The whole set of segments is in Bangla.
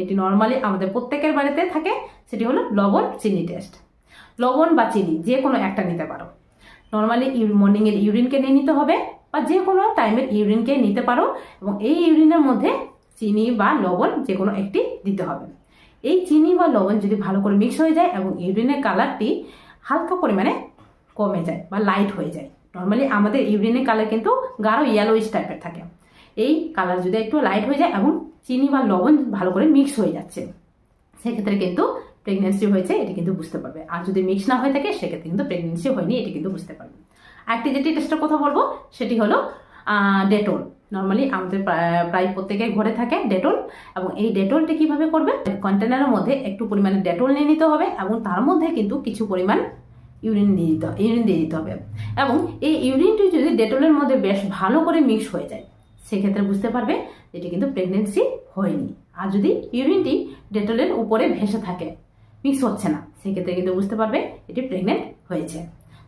এটি নর্মালি আমাদের প্রত্যেকের বাড়িতে থাকে, সেটি হলো লবণ, চিনি টেস্ট লবণ বা চিনি, যে কোনো একটা নিতে পারো। নর্মালি মর্নিংয়ের ইউরিনকে নিয়ে নিতে হবে, বা যে কোনো টাইমের ইউরিনকে নিতে পারো, এবং এই ইউরিনের মধ্যে চিনি বা লবণ যে কোনো একটি দিতে হবে। এই চিনি বা লবণ যদি ভালো করে মিক্স হয়ে যায়, এবং ইউরিনের কালারটি হালকা পরিমাণে কমে যায়, বা লাইট হয়ে যায়। নর্মালি আমাদের ইউরিনের কালার কিন্তু গাঢ় ইয়েলোইশ টাইপের থাকে। এই কালার যদি একটু লাইট হয়ে যায় এবং চিনি বা লবণ ভালো করে মিক্স হয়ে যাচ্ছে। সেক্ষেত্রে কিন্তু প্রেগনেন্সি হয়েছে, এটি কিন্তু বুঝতে পারবে। আর যদি মিক্স না হয়ে থাকে, সেক্ষেত্রে কিন্তু প্রেগনেন্সি হয়নি, এটি কিন্তু বুঝতে পারবে। আরেকটি যেটি টেস্টের কথা বলব, সেটি হলো ডেটল নর্মালি আমাদের প্রায়- প্রত্যেকের ঘরে থাকে ডেটল এবং এই ডেটলটি কীভাবে করবে? কন্টেনারের মধ্যে একটু পরিমাণে ডেটল নিয়ে নিতে হবে এবং তার মধ্যে কিন্তু কিছু পরিমাণ ইউরিন দিয়ে দিতে হবে ইউরিন দিয়ে দিতে হবে। এবং এই ইউরিনটি যদি ডেটলের মধ্যে বেশ ভালো করে মিক্স হয়ে যায় সেক্ষেত্রে বুঝতে পারবে এটি কিন্তু প্রেগনেন্সি হয়নি। আর যদি ইউরিনটি ডেটলের উপরে ভেসে থাকে মিক্স হচ্ছে না, সেক্ষেত্রে কিন্তু বুঝতে পারবে এটি প্রেগনেন্ট হয়েছে।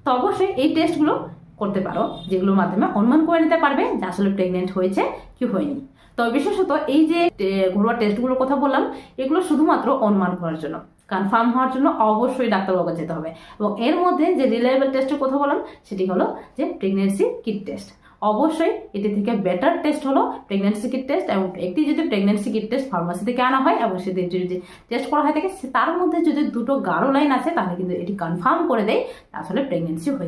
তো অবশ্যই এই টেস্টগুলো করতে পারো, যেগুলোর মাধ্যমে অনুমান করে নিতে পারবে যে আসলে প্রেগনেন্ট হয়েছে কি হয়নি। তবে বিশেষত এই যে ঘরোয়া টেস্টগুলোর কথা বললাম, এগুলো শুধুমাত্র অনুমান করার জন্য। কনফার্ম হওয়ার জন্য অবশ্যই ডাক্তারবাবু যেতে হবে। এবং এর মধ্যে যে রিলায়েবল টেস্টের কথা বললাম, সেটি হলো যে প্রেগনেন্সি কিট টেস্ট অবশ্যই এটি থেকে বেটার টেস্ট হলো প্রেগনেন্সি কিট টেস্ট এবং একটি যদি প্রেগনেন্সি কিট টেস্ট ফার্মাসি থেকে আনা হয় এবং সেটি যদি টেস্ট করা হয় থাকে তার মধ্যে যদি দুটো গাঢ় লাইন আছে, তাহলে কিন্তু এটি কনফার্ম করে দেয় আসলে প্রেগনেন্সি হয়েছে